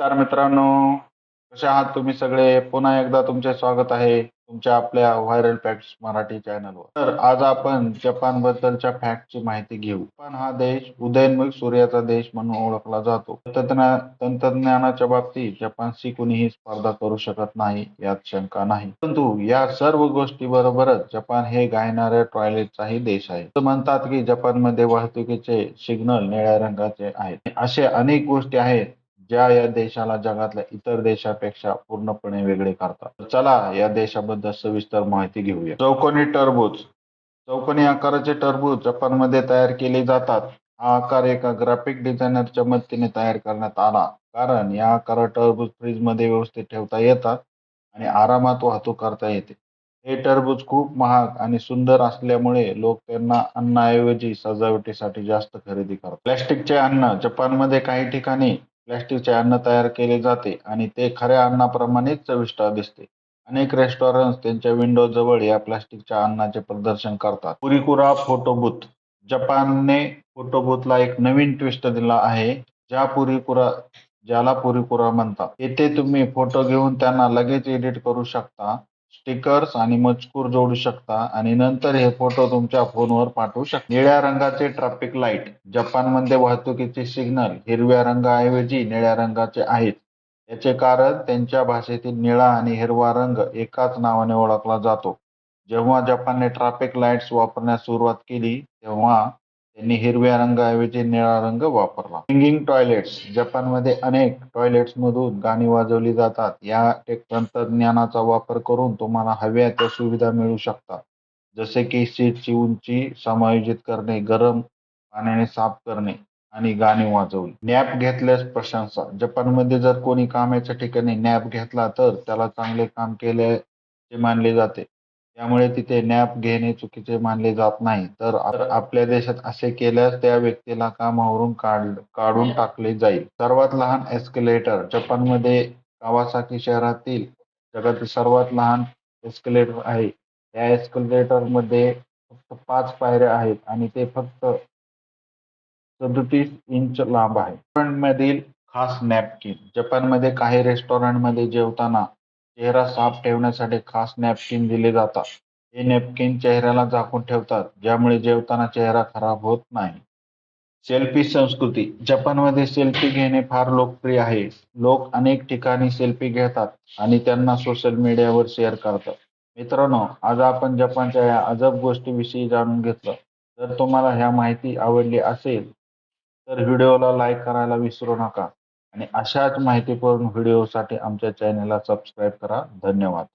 नमस्कार मित्रांनो. कसे आहात तुम्ही सगळे? पुन्हा एकदा तुमचे स्वागत आहे तुमच्या आपल्या व्हायरल फॅक्ट्स मराठी चॅनलवर. तर आज आपण जपान बद्दलच्या फॅक्टची माहिती घेऊ. जपान हा देश उदयनमुख सूर्याचा देश म्हणून ओळखला जातो. तंत्रज्ञा- तंत्रज्ञानाच्या बाबतीत जपानशी कुणीही स्पर्धा करू शकत नाही यात शंका नाही. परंतु या सर्व गोष्टी बरोबरच जपान हे गायणाऱ्या टॉयलेटचाही देश आहे. म्हणतात की जपानमध्ये वाहतुकीचे सिग्नल निळ्या रंगाचे आहेत. असे अनेक गोष्टी आहेत ज्या या देशाला जगातल्या इतर देशापेक्षा पूर्णपणे वेगळे करतात. चला या देशाबद्दल सविस्तर माहिती घेऊया. चौकोनी टरबूज. चौकोनी आकाराचे टरबूज जपानमध्ये तयार केले जातात. हा आकार एका ग्राफिक डिझायनरच्या मदतीने तयार करण्यात आला. कारण या आकारात टरबूज फ्रीजमध्ये व्यवस्थित ठेवता येतात आणि आरामात वाहतूक करता येते. हे टरबूज खूप महाग आणि सुंदर असल्यामुळे लोक त्यांना अन्नाऐवजी सजावटीसाठी जास्त खरेदी करतात. प्लॅस्टिकचे अन्न जपानमध्ये काही ठिकाणी प्लॅस्टिकचे अन्न तयार केले जाते आणि ते खऱ्या अन्नाप्रमाणेच चविष्ट दिसते. अनेक रेस्टॉरंट त्यांच्या विंडो जवळ या प्लास्टिकच्या अन्नाचे प्रदर्शन करतात. पुरिकुरा फोटो बूथ जपानने फोटो बूथला एक नवीन ट्विस्ट दिला आहे ज्या पुरिकुरा ज्याला पुरिकुरा म्हणतात. येथे तुम्ही फोटो घेऊन त्यांना लगेच एडिट करू शकता. स्टिकर्स आणि मजकूर जोडू शकता आणि नंतर हे फोटो तुमच्या फोनवर पाठवू शकता. निळ्या रंगाचे ट्रॅफिक लाइट जपानमध्ये वाहतुकीचे सिग्नल हिरव्या रंगाऐवजी निळ्या रंगाचे आहेत. याचे कारण त्यांच्या भाषेतील निळा आणि हिरवा रंग एकाच नावाने ओळखला जातो. जेव्हा जपानने ट्रॅफिक लाईट्स वापरण्यास सुरुवात केली तेव्हा त्यांनी हिरव्या रंगाऐवजी निळा रंग वापरला. सिंगिंग टॉयलेट्स जपानमध्ये अनेक टॉयलेट्स मधून गाणी वाजवली जातात. या टेक तंत्रज्ञानाचा वापर करून तुम्हाला हव्या त्या सुविधा मिळू शकतात. जसे की सीटची उंची समायोजित करणे गरम पाण्याने साफ करणे आणि गाणी वाजवणे. नॅप घेतल्यास प्रशंसा. जपानमध्ये जर कोणी कामाच्या ठिकाणी नॅप घेतला तर त्याला चांगले काम केल्याचे मानले जाते. त्यामुळे तिथे नॅप घेणे चुकीचे मानले जात नाही. तर आपल्या देशात असे केल्यास त्या व्यक्तीला कामावरून काढ काढून टाकले जाईल. सर्वात लहान एस्केलेटर जपानमध्ये कावासाकी शहरातील जगातील सर्वात लहान एस्केलेटर आहे. या एस्केलेटरमध्ये फक्त पाच पायऱ्या आहेत आणि ते फक्त सदतीस इंच लांब आहे. रेस्टॉरंटमधील खास नॅपकिन जपानमध्ये काही रेस्टॉरंटमध्ये जेवताना चेहरा साफ ठेवण्यासाठी खास नॅपकिन दिले जातात. हे नॅपकिन चेहऱ्याला झाकून ठेवतात ज्यामुळे जेवताना चेहरा खराब होत नाही. सेल्फी संस्कृती. जपानमध्ये सेल्फी घेणे फार लोकप्रिय आहे. लोक अनेक ठिकाणी सेल्फी घेतात आणि त्यांना सोशल मीडियावर शेअर करतात. मित्रांनो आज आपण जपानच्या या अजब गोष्टीविषयी जाणून घेतलं. जर तुम्हाला ह्या माहिती आवडली असेल तर व्हिडिओला लाईक करायला विसरू नका. आणि अशाच माहितीपूर्ण व्हिडिओसाठी आमच्या चॅनलला सबस्क्राईब करा. धन्यवाद.